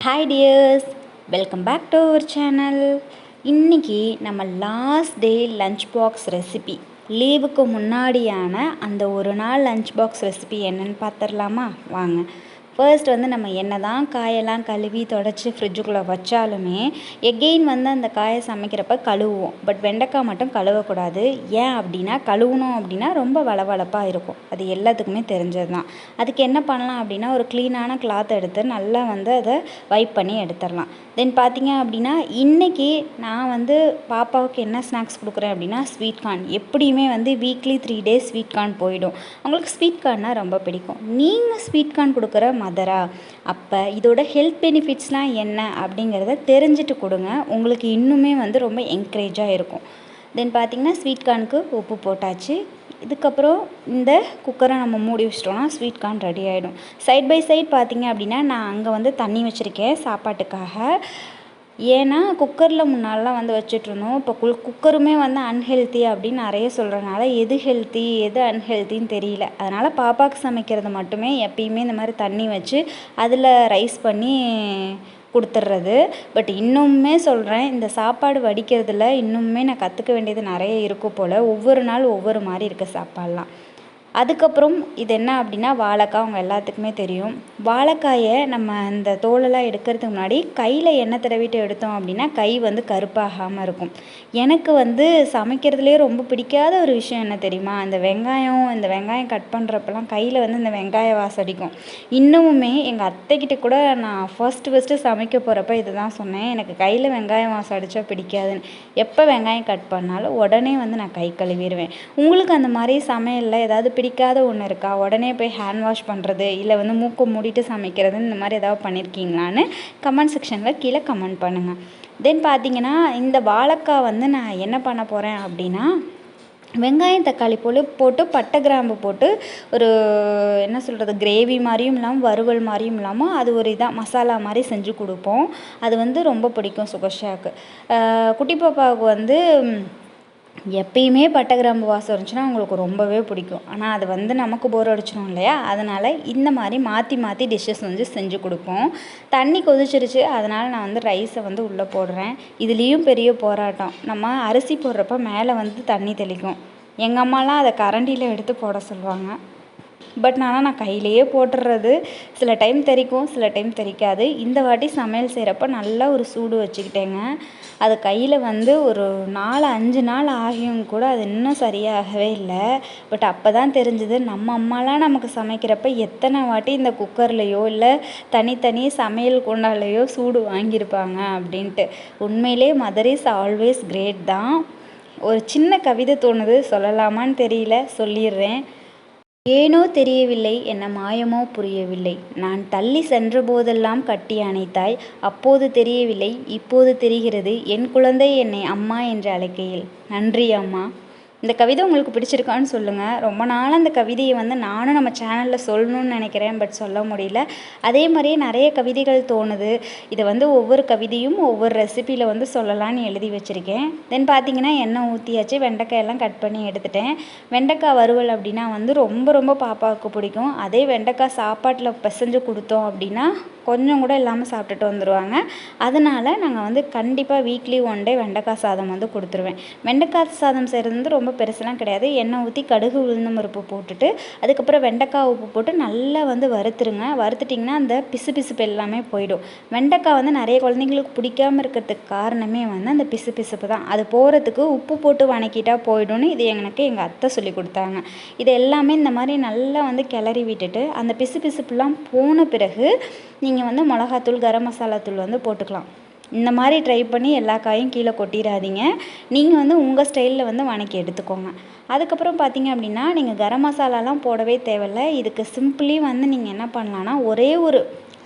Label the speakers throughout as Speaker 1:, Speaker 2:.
Speaker 1: Hi dears welcome back to our channel இன்றைக்கி நம்ம last day lunch box recipe லீவுக்கு முன்னாடியான அந்த ஒரு நாள் லஞ்ச் பாக்ஸ் ரெசிபி என்னென்னு பார்த்துடலாமா? வாங்க. ஃபர்ஸ்ட் வந்து நம்ம என்ன தான் காயெல்லாம் கழுவி தொடச்சி ஃப்ரிட்ஜுக்குள்ளே வச்சாலுமே எகெயின் வந்து அந்த காயை சமைக்கிறப்ப கழுவுவோம். பட் வெண்டைக்காய் மட்டும் கழுவக்கூடாது. ஏன் அப்படின்னா கழுவுனோம் அப்படின்னா ரொம்ப வளவளப்பாக இருக்கும். அது எல்லாத்துக்குமே தெரிஞ்சது தான் அதுக்கு என்ன பண்ணலாம் அப்படின்னா ஒரு க்ளீனான கிளாத் எடுத்து நல்லா வந்து அதை வைப் பண்ணி எடுத்துடலாம். தென் பார்த்தீங்க அப்படின்னா இன்றைக்கி நான் வந்து பாப்பாவுக்கு என்ன ஸ்நாக்ஸ் கொடுக்குறேன் அப்படின்னா ஸ்வீட் கார்ன் எப்படியுமே வந்து weekly three days sweet corn போயிடும். அவங்களுக்கு ஸ்வீட் கார்னால் ரொம்ப பிடிக்கும். நீங்கள் ஸ்வீட் கார்ன் கொடுக்குற மதரா அப்போ இதோட ஹெல்த் பெனிஃபிட்ஸ்லாம் என்ன அப்படிங்கிறத தெரிஞ்சுட்டு கொடுங்க. உங்களுக்கு இன்னுமே வந்து ரொம்ப என்கரேஜாக இருக்கும். தென் பார்த்திங்கன்னா ஸ்வீட் கார்னுக்கு உப்பு போட்டாச்சு. இதுக்கப்புறம் இந்த குக்கரை நம்ம மூடி வச்சிட்டோம்னா ஸ்வீட் கார்ன் ரெடி ஆகிடும் சைட் பை சைட் பார்த்திங்க அப்படின்னா நான் அங்கே வந்து தண்ணி வச்சுருக்கேன் சாப்பாட்டுக்காக. ஏன்னா குக்கரில் முன்னாடிலாம் வந்து வச்சுட்ருந்தோம் இப்போ கு குக்கருமே வந்து அன்ஹெல்த்தி அப்படின்னு நிறைய சொல்கிறனால எது ஹெல்த்தி எது அன்ஹெல்த்தின்னு தெரியல. அதனால் பாப்பாவுக்கு சமைக்கிறது மட்டுமே எப்பயுமே இந்த மாதிரி தண்ணி வச்சு அதில் ரைஸ் பண்ணி கொடுத்துட்றது பட் இன்னுமே சொல்கிறேன் இந்த சாப்பாடு வடிக்கிறதுல இன்னுமே நான் கற்றுக்க வேண்டியது நிறைய இருக்கும் போல். ஒவ்வொரு நாள் ஒவ்வொரு மாதிரி இருக்க சாப்பாடெலாம். அதுக்கப்புறம் இது என்ன அப்படின்னா வாழைக்காய் அவங்க எல்லாத்துக்குமே தெரியும். வாழைக்காயை நம்ம அந்த தோலெல்லாம் எடுக்கிறதுக்கு முன்னாடி கையில் எண்ணெய் தடவிட்டு எடுத்தோம் அப்படின்னா கை வந்து கருப்பாகாமல் இருக்கும். எனக்கு வந்து சமைக்கிறதுலேயே ரொம்ப பிடிக்காத ஒரு விஷயம் என்ன தெரியுமா? அந்த வெங்காயம் இந்த வெங்காயம் கட் பண்ணுறப்பெல்லாம் கையில் வந்து இந்த வெங்காய வாசம் அடிக்கும். இன்னமுமே எங்கள் அத்தைக்கிட்ட கூட நான் ஃபர்ஸ்ட்டு ஃபஸ்ட்டு சமைக்க போகிறப்ப இது தான் சொன்னேன். எனக்கு கையில் வெங்காயம் வாசம் அடித்தா பிடிக்காதுன்னு. எப்போ வெங்காயம் கட் பண்ணாலும் உடனே வந்து நான் கை கழுவிடுவேன். உங்களுக்கு அந்த மாதிரி சமையலில் ஏதாவது பிடிக்காத ஒன்று இருக்கா? உடனே போய் ஹேண்ட் வாஷ் பண்ணுறது இல்லை வந்து மூக்கை மூடிட்டு சமைக்கிறது இந்த மாதிரி ஏதாவது பண்ணியிருக்கீங்களான்னு கமெண்ட் செக்ஷனில் கீழே கமெண்ட் பண்ணுங்கள் தென் பார்த்தீங்கன்னா இந்த வாழைக்காய் வந்து நான் என்ன பண்ண போகிறேன் அப்படின்னா வெங்காயம் தக்காளி போல் போட்டு பட்டை கிராம்பு போட்டு ஒரு என்ன சொல்கிறது கிரேவி மாதிரியும் இல்லாமல் வறுவல் மாதிரியும் இல்லாமல் அது ஒரு இதாக மசாலா மாதிரி செஞ்சு கொடுப்போம். அது வந்து ரொம்ப பிடிக்கும் சுகர்ஷாக்கு குட்டி பாப்பாவுக்கு வந்து எப்பயுமே பட்டை கிராம்பு வாசம் இருந்துச்சுன்னா அவங்களுக்கு ரொம்பவே பிடிக்கும். ஆனால் அது வந்து நமக்கு போர் அடிச்சிடும் இல்லையா? அதனால் இந்த மாதிரி மாற்றி மாற்றி டிஷ்ஷஸ் வந்து செஞ்சு கொடுப்போம். தண்ணி கொதிச்சிருச்சு. அதனால் நான் வந்து ரைஸை வந்து உள்ளே போடுறேன். இதுலேயும் பெரிய போராட்டம். நம்ம அரிசி போடுறப்ப மேலே வந்து தண்ணி தெளிக்கும். எங்கள் அம்மாலாம் அதை கரண்டியில் எடுத்து போட சொல்லுவாங்க. பட் ஆனால் நான் கையிலேயே போட்டுடுறது சில டைம் தெறிக்கும் சில டைம் தெறிக்காது இந்த வாட்டி சமையல் செய்கிறப்ப நல்லா ஒரு சூடு வச்சுக்கிட்டேங்க. அது கையில் வந்து ஒரு நாலு அஞ்சு நாள் ஆகியும் கூட அது இன்னும் சரியாகவே இல்லை. பட் அப்போ தான் தெரிஞ்சுது நம்ம அம்மாலாம் நமக்கு சமைக்கிறப்ப எத்தனை வாட்டி இந்த குக்கர்லேயோ இல்லை தனித்தனி சமையல் குண்டாலேயோ சூடு வாங்கியிருப்பாங்க அப்படின்ட்டு. உண்மையிலே மதர் இஸ் ஆல்வேஸ் கிரேட் தான். ஒரு சின்ன கவிதை தோணுது சொல்லலாமான்னு தெரியல சொல்லிடுறேன். ஏனோ தெரியவில்லை என்ன மாயமோ புரியவில்லை. நான் தள்ளி சென்றபோதெல்லாம் கட்டி அணைத்தாய். அப்போது தெரியவில்லை இப்போது தெரிகிறது. என் குழந்தை என்னை அம்மா என்று அழைக்கையில். நன்றி அம்மா. இந்த கவிதை உங்களுக்கு பிடிச்சிருக்கான்னு சொல்லுங்கள் ரொம்ப நாள் அந்த கவிதையை வந்து நானும் நம்ம சேனலில் சொல்லணும்னு நினைக்கிறேன் பட் சொல்ல முடியல. அதே மாதிரியே நிறைய கவிதைகள் தோணுது. இதை வந்து ஒவ்வொரு கவிதையும் ஒவ்வொரு ரெசிப்பியில் வந்து சொல்லலான்னு எழுதி வச்சுருக்கேன். தென் பார்த்தீங்கன்னா எண்ணெய் ஊற்றியாச்சு வெண்டைக்காயெல்லாம் கட் பண்ணி எடுத்துட்டேன். வெண்டைக்காய் வறுவல் அப்படின்னா வந்து ரொம்ப ரொம்ப பாப்பாவுக்கு பிடிக்கும். அதே வெண்டைக்காய் சாப்பாட்டில் பிசைஞ்சு கொடுத்தோம் அப்படின்னா கொஞ்சம் கூட இல்லாமல் சாப்பிட்டுட்டு வந்துடுவாங்க அதனால் நாங்கள் வந்து கண்டிப்பாக வீக்லி ஒன் டே வெண்டைக்காய் சாதம் வந்து கொடுத்துருவேன். வெண்டைக்காய் சாதம் செய்கிறது வந்து ரொம்ப ரொம்ப பெருசெல்லாம் கிடையாது. எண்ணெய் ஊற்றி கடுகு உளுந்தம் பருப்பு போட்டுட்டு அதுக்கப்புறம் வெண்டைக்காய் உப்பு போட்டு நல்லா வந்து வறுத்துருங்க. வறுத்துட்டிங்கன்னா அந்த பிசு பிசுப்பு எல்லாமே போயிடும். வெண்டைக்காய் வந்து நிறைய குழந்தைங்களுக்கு பிடிக்காம இருக்கிறதுக்கு காரணமே வந்து அந்த பிசு பிசுப்பு தான். அது போகிறதுக்கு உப்பு போட்டு வணக்கிட்டா போயிடும்னு இது எனக்கு எங்கள் அத்தை சொல்லி கொடுத்தாங்க. இது எல்லாமே இந்த மாதிரி நல்லா வந்து கிளறி விட்டுட்டு அந்த பிசு பிசுப்புலாம் போன பிறகு நீங்கள் வந்து மிளகாத்தூள் கரம் மசாலா தூள் வந்து போட்டுக்கலாம். இந்த மாதிரி ட்ரை பண்ணி எல்லா காயும் கீழே கொட்டிடாதீங்க. நீங்கள் வந்து உங்கள் ஸ்டைலில் வந்து வணக்கி எடுத்துக்கோங்க. அதுக்கப்புறம் பார்த்தீங்க அப்படின்னா நீங்கள் கரம் மசாலாலாம் போடவே தேவையில்ல. இதுக்கு சிம்பிளி வந்து நீங்கள் என்ன பண்ணலான்னா ஒரே ஒரு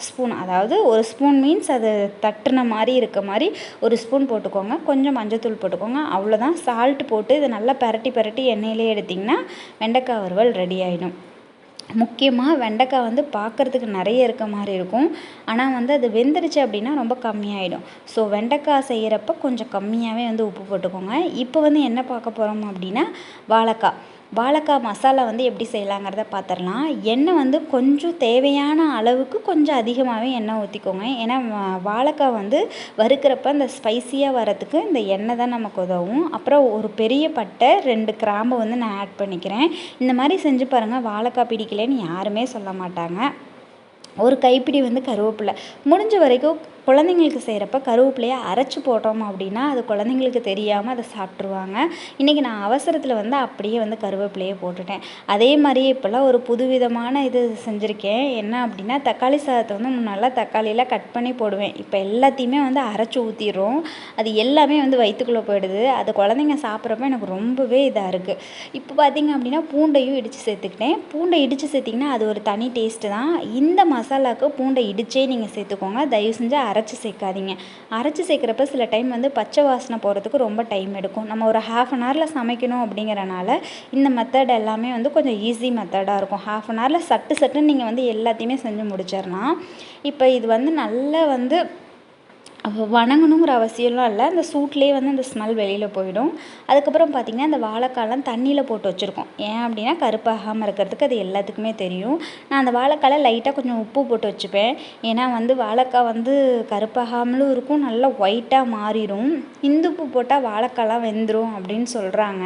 Speaker 1: ஸ்பூன் அதாவது ஒரு ஸ்பூன் மீன்ஸ் அது தட்டுன மாதிரி இருக்க மாதிரி ஒரு ஸ்பூன் போட்டுக்கோங்க. கொஞ்சம் மஞ்சத்தூள் போட்டுக்கோங்க. அவ்வளோதான் சால்ட் போட்டு இதை நல்லா பரட்டி பரட்டி எண்ணெயிலே எடுத்திங்கன்னா வெண்டைக்காய் வறுவல் ரெடி ஆகிடும் முக்கியமாக வெண்டைக்காய் வந்து பார்க்குறதுக்கு நிறைய இருக்க மாதிரி இருக்கும். ஆனால் வந்து அது வெந்துடுச்சு அப்படின்னா ரொம்ப கம்மியாயிடும். ஸோ வெண்டைக்காய் செய்கிறப்ப கொஞ்சம் கம்மியாகவே வந்து உப்பு போட்டுக்கோங்க. இப்போ வந்து என்ன பார்க்க போகிறோம் அப்படின்னா வாழைக்காய். வாழைக்காய் மசாலா வந்து எப்படி செய்யலாங்கிறத பார்த்துடலாம் எண்ணெய் வந்து கொஞ்சம் தேவையான அளவுக்கு கொஞ்சம் அதிகமாகவே எண்ணெய் ஊற்றிக்கோங்க ஏன்னா வாழைக்காய் வந்து வறுக்கிறப்ப அந்த ஸ்பைசியாக வரத்துக்கு இந்த எண்ணெய் தான் நமக்கு உதவும். அப்புறம் ஒரு பெரிய பட்டை ரெண்டு கிராம்பு வந்து நான் ஆட் பண்ணிக்கிறேன். இந்த மாதிரி செஞ்சு பாருங்கள் வாழைக்காய் பிடிக்கலன்னு யாருமே சொல்ல மாட்டாங்க. ஒரு கைப்பிடி வந்து கருவேப்பிலை. முடிஞ்ச வரைக்கும் குழந்தைங்களுக்கு செய்கிறப்ப கருவேப்பிலையை அரைச்சி போட்டோம் அப்படின்னா அது குழந்தைங்களுக்கு தெரியாமல் அதை சாப்பிட்ருவாங்க இன்றைக்கி நான் அவசரத்தில் வந்து அப்படியே வந்து கருவேப்பிலையை போட்டுட்டேன். அதே மாதிரியே இப்போல்லாம் ஒரு புதுவிதமான இது செஞ்சுருக்கேன். என்ன அப்படின்னா தக்காளி சாதத்தை வந்து முன்னெல்லாம் தக்காளியெலாம் கட் பண்ணி போடுவேன். இப்போ எல்லாத்தையுமே வந்து அரைச்சி ஊற்றிடுறோம் அது எல்லாமே வந்து வயிற்றுக்குள்ளே போயிடுது. அது குழந்தைங்க சாப்பிட்றப்ப எனக்கு ரொம்பவே இதாக இருக்குது இப்போ பார்த்திங்க அப்படின்னா பூண்டையும் இடித்து சேர்த்துக்கிட்டேன். பூண்டை இடித்து சேர்த்திங்கன்னா அது ஒரு தனி டேஸ்ட்டு தான். இந்த மசாலாவுக்கு பூண்டை இடித்தே நீங்கள் சேர்த்துக்கோங்க. தயவு செஞ்சு அரைச்சி சேர்க்காதீங்க. அரைச்சி சேர்க்குறப்ப சில டைம் வந்து பச்சை வாசனை போகிறதுக்கு ரொம்ப டைம் எடுக்கும். நம்ம ஒரு ஹாஃப் அன் ஹவரில் சமைக்கணும் அப்படிங்கிறனால இந்த மெத்தட் எல்லாமே வந்து கொஞ்சம் ஈஸி மெத்தடாக இருக்கும். ஹாஃப் அன் ஹவரில் சட்டு சட்டுன்னு நீங்கள் வந்து எல்லாத்தையுமே செஞ்சு முடிச்சிடலாம் இப்போ இது வந்து நல்லா வந்து வணங்கணுங்கிற அவசியம்லாம் இல்லை. அந்த சூட்லேயே வந்து அந்த ஸ்மெல் வெளியில் போயிடும். அதுக்கப்புறம் பார்த்திங்கன்னா அந்த வாழைக்காலாம் தண்ணியில் போட்டு வச்சுருக்கோம். ஏன் அப்படின்னா கருப்பாகாமல் இருக்கிறதுக்கு அது எல்லாத்துக்குமே தெரியும். நான் அந்த வாழைக்கால லைட்டாக கொஞ்சம் உப்பு போட்டு வச்சுப்பேன். ஏன்னா வந்து வாழைக்காய் வந்து கருப்பாகாமலும் இருக்கும் நல்லா ஒயிட்டாக மாறிடும். இந்துப்பு போட்டால் வாழைக்காலாம் வெந்துடும் அப்படின்னு சொல்கிறாங்க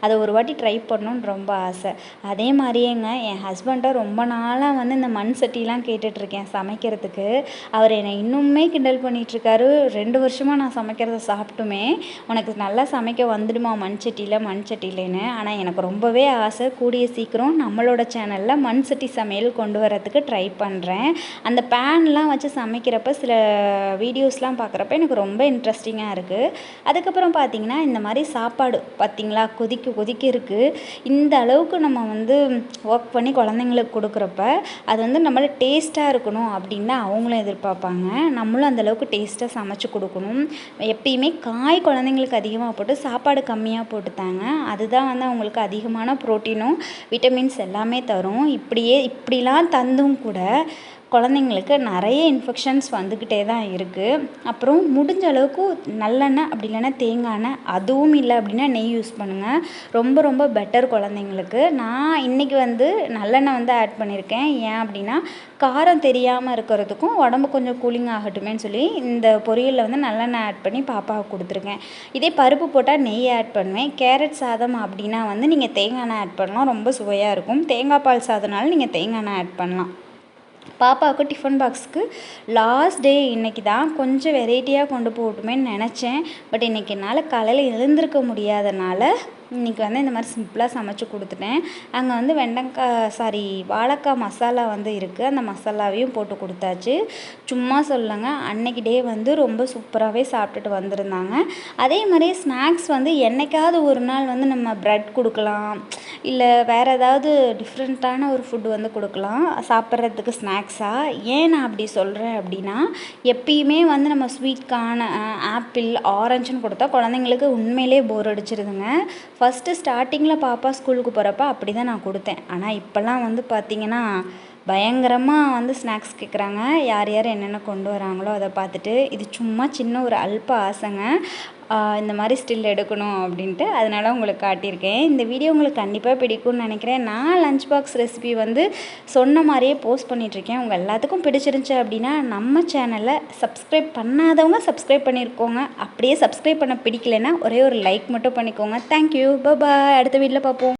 Speaker 1: அதை ஒரு வாட்டி ட்ரை பண்ணணுன்னு ரொம்ப ஆசை. அதே மாதிரியேங்க என் ஹஸ்பண்டை ரொம்ப நாளாக வந்து இந்த மண் சட்டிலாம் கேட்டுட்ருக்கேன் சமைக்கிறதுக்கு. அவர் என்னை இன்னுமே கிண்டல் பண்ணிகிட்ருக்காரு சொல்லிட்டாரு ரெண்டு வருஷமாக நான் சமைக்கிறத சாப்பிட்டுமே உனக்கு நல்லா சமைக்க வந்துடுமா மண் சட்டியில் மண் சட்டியிலன்னு? ஆனால் எனக்கு ரொம்பவே ஆசை. கூடிய சீக்கிரம் நம்மளோட சேனலில் மண் சட்டி சமையல் கொண்டு வரத்துக்கு ட்ரை பண்ணுறேன் அந்த பேன்லாம் வச்சு சமைக்கிறப்ப சில வீடியோஸ்லாம் பார்க்குறப்ப எனக்கு ரொம்ப இன்ட்ரெஸ்டிங்காக இருக்குது அதுக்கப்புறம் பார்த்திங்கன்னா இந்த மாதிரி சாப்பாடு பார்த்திங்களா கொதிக்க கொதிக்க இருக்குது இந்த அளவுக்கு நம்ம வந்து ஒர்க் பண்ணி குழந்தைங்களுக்கு கொடுக்குறப்ப அது வந்து நம்மளை டேஸ்ட்டாக இருக்கணும் அப்படின்னு தான் அவங்களும் எதிர்பார்ப்பாங்க. நம்மளும் அந்தளவுக்கு டேஸ்ட்டாக டேஸ்ட்டாக சமைச்சு கொடுக்கணும். எப்பயுமே காய் குழந்தைங்களுக்கு அதிகமாக போட்டு சாப்பாடு கம்மியாக போட்டு தாங்க அதுதான் வந்து அவங்களுக்கு அதிகமான ப்ரோட்டீனும் விட்டமின்ஸ் எல்லாமே தரும். இப்படியே இப்படிலாம் தந்தும் கூட குழந்தைங்களுக்கு நிறைய இன்ஃபெக்ஷன்ஸ் வந்துக்கிட்டே தான் இருக்குது அப்புறம் முடிஞ்ச அளவுக்கு நல்லெண்ணெய் அப்படி இல்லைன்னா தேங்காய் எண்ணெய் அதுவும் இல்லை அப்படின்னா நெய் யூஸ் பண்ணுங்கள் ரொம்ப ரொம்ப பெட்டர் குழந்தைங்களுக்கு. நான் இன்றைக்கி வந்து நல்லெண்ணெய் வந்து ஆட் பண்ணியிருக்கேன். ஏன் அப்படின்னா காரம் தெரியாமல் இருக்கிறதுக்கும் உடம்பு கொஞ்சம் கூலிங் ஆகட்டுமேன்னு சொல்லி இந்த பொரியலில் வந்து நல்லெண்ணெய் ஆட் பண்ணி பாப்பாவுக்கு கொடுத்துருக்கேன். இதே பருப்பு போட்டால் நெய் ஆட் பண்ணுவேன். கேரட் சாதம் அப்படின்னா வந்து நீங்கள் தேங்காய் எண்ணெய் ஆட் பண்ணலாம். ரொம்ப சுவையாக இருக்கும். தேங்காய் பால் சாதம்னாலும் நீங்கள் தேங்காய் எண்ணெய் ஆட் பண்ணலாம். பாப்பாவுக்கு டிஃபன் பாக்ஸுக்கு லாஸ்ட் டே இன்றைக்கி தான் கொஞ்சம் வெரைட்டியாக கொண்டு போகட்டுமேன்னு நினச்சேன். பட் இன்றைக்கி என்னால் காலையில் எழுந்திருக்க முடியாதனால இன்றைக்கி வந்து இந்த மாதிரி சிம்பிளாக சமைச்சு கொடுத்துட்டேன். அங்கே வந்து வெண்டைக்காய் சாரி வாழைக்காய் மசாலா வந்து இருக்குது அந்த மசாலாவையும் போட்டு கொடுத்தாச்சு. சும்மா சொல்லுங்க அன்னைக்கு டே வந்து ரொம்ப சூப்பராகவே சாப்பிட்டுட்டு வந்திருந்தாங்க. அதே மாதிரியே ஸ்நாக்ஸ் வந்து என்றைக்காவது ஒரு நாள் வந்து நம்ம ப்ரெட் கொடுக்கலாம். இல்லை வேறு ஏதாவது டிஃப்ரெண்ட்டான ஒரு ஃபுட் வந்து கொடுக்கலாம். சாப்பிட்றதுக்கு ஸ்நாக்ஸாக ஏன் நான் அப்படி சொல்கிறேன் அப்படின்னா எப்பயுமே வந்து நம்ம ஸ்வீட் கார்ன் ஆப்பிள் ஆரஞ்சுன்னு கொடுத்தா குழந்தைங்களுக்கு உண்மையிலே போர் அடிச்சிருதுங்க. ஃபஸ்ட்டு ஸ்டார்டிங்கில் பாப்பா ஸ்கூலுக்கு போகிறப்ப அப்படி தான் நான் கொடுத்தேன். ஆனால் இப்போல்லாம் வந்து பார்த்திங்கன்னா பயங்கரமாக வந்து ஸ்நாக்ஸ் கேட்குறாங்க யார் யார் என்னென்ன கொண்டு வராங்களோ அதை பார்த்துட்டு இது சும்மா சின்ன ஒரு அல்ப ஆசைங்க. இந்த மாதிரி ஸ்டில் எடுக்கணும் அப்படின்ட்டு அதனால் உங்களுக்கு காட்டியிருக்கேன். இந்த வீடியோ உங்களுக்கு கண்டிப்பாக பிடிக்கும்னு நினைக்கிறேன். நான் லஞ்ச் பாக்ஸ் ரெசிபி வந்து சொன்ன மாதிரியே போஸ்ட் பண்ணிகிட்ருக்கேன் உங்கள் எல்லாத்துக்கும் பிடிச்சிருந்துச்சி அப்படின்னா நம்ம சேனலை சப்ஸ்கிரைப் பண்ணாதவங்க சப்ஸ்கிரைப் பண்ணியிருக்கோங்க அப்படியே சப்ஸ்கிரைப் பண்ண பிடிக்கலைன்னா ஒரே ஒரு லைக் மட்டும் பண்ணிக்கோங்க. தேங்க்யூ பாய் அடுத்த வீட்டில் பார்ப்போம்.